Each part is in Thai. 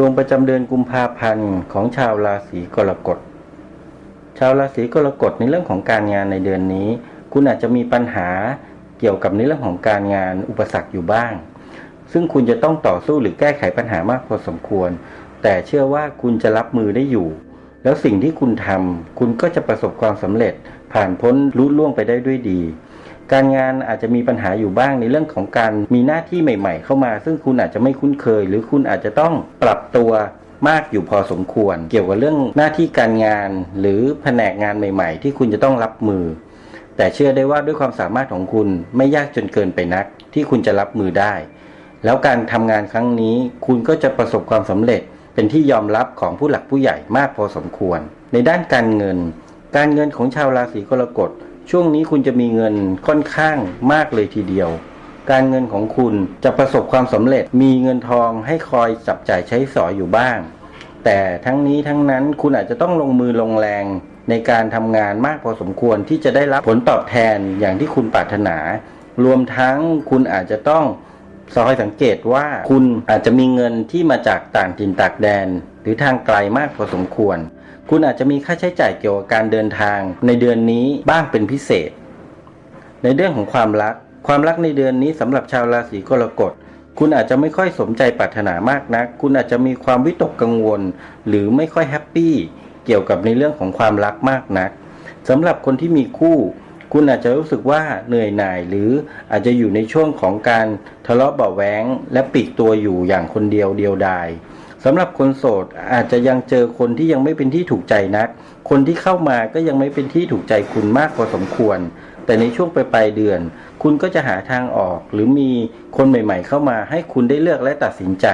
ดวงประจำเดือนกุมภาพันธ์ของชาวราศีกรกฎ ชาวราศีกรกฎในเรื่องของการงานในเดือนนี้ คุณอาจจะมีปัญหาเกี่ยวกับในเรื่องของการงานอุปสรรคอยู่บ้าง ซึ่งคุณจะต้องต่อสู้หรือแก้ไขปัญหามากพอสมควร แต่เชื่อว่าคุณจะรับมือได้อยู่ แล้วสิ่งที่คุณทำคุณก็จะประสบความสำเร็จผ่านพ้นลุล่วงไปได้ด้วยดี การงานอาจจะมีปัญหาอยู่บ้างในเรื่องของการมีหน้าที่ใหม่ ๆ เข้ามา ซึ่งคุณอาจจะไม่คุ้นเคย หรือคุณอาจจะต้องปรับตัวมากอยู่พอสมควร เกี่ยวกับเรื่องหน้าที่การงาน หรือแผนกงานใหม่ ๆ ที่คุณจะต้องรับมือ แต่เชื่อได้ว่าด้วยความสามารถของคุณไม่ยากจนเกินไปนัก ที่คุณจะรับมือได้ แล้วการทำงานครั้งนี้ คุณก็จะประสบความสำเร็จเป็นที่ยอมรับของผู้หลักผู้ใหญ่มากพอสมควร ในด้านการเงิน การเงินของชาวราศีกรกฎ ช่วงนี้คุณจะมีเงินค่อนข้างมากเลยทีเดียว การเงินของคุณจะประสบความสำเร็จมีเงินทองให้คอยจับจ่ายใช้สอยอยู่บ้าง แต่ทั้งนี้ทั้งนั้นคุณอาจจะต้องลงมือลงแรงในการทำงานมากพอสมควรที่จะได้รับผลตอบแทนอย่างที่คุณปรารถนา รวมทั้งคุณอาจจะต้องซอยสังเกตว่าคุณอาจจะมีเงินที่มาจากต่างถิ่นต่างแดน หรือทางไกลมากพอสมควร คุณอาจจะมีค่าใช้จ่ายเกี่ยวกับการเดินทาง ในเดือนนี้บ้างเป็นพิเศษ ในเรื่องของความรัก ความรักในเดือนนี้สำหรับชาวราศีกรกฎคุณอาจจะไม่ค่อยสมใจปรารถนามากนัก คุณอาจจะมีความวิตกกังวล หรือไม่ค่อยแฮปปี้เกี่ยวกับในเรื่องของความรักมากนักสำหรับคนที่มีคู่ คุณอาจจะรู้สึกว่าเหนื่อยหน่าย หรืออาจจะอยู่ในช่วงของการทะเลาะเบาะแว้งและปีกตัวอยู่อย่างคนเดียวเดียวดาย สำหรับคนโสดอาจจะยังเจอคนที่ยังไม่เป็นที่ถูกใจนัก คนที่เข้ามาก็ยังไม่เป็นที่ถูกใจคุณมากพอสมควร แต่ในช่วงปลายเดือน คุณก็จะหาทางออก หรือมีคนใหม่ ๆ เข้ามาให้คุณได้เลือกและตัดสินใจ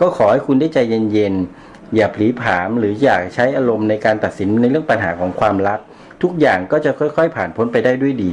ก็ขอให้คุณได้ใจเย็นๆ อย่าผลีผามหรืออย่าใช้อารมณ์ในการตัดสินในเรื่องปัญหาของความรัก ทุกอย่างก็จะค่อย ๆ ผ่านพ้นไปได้ด้วยดี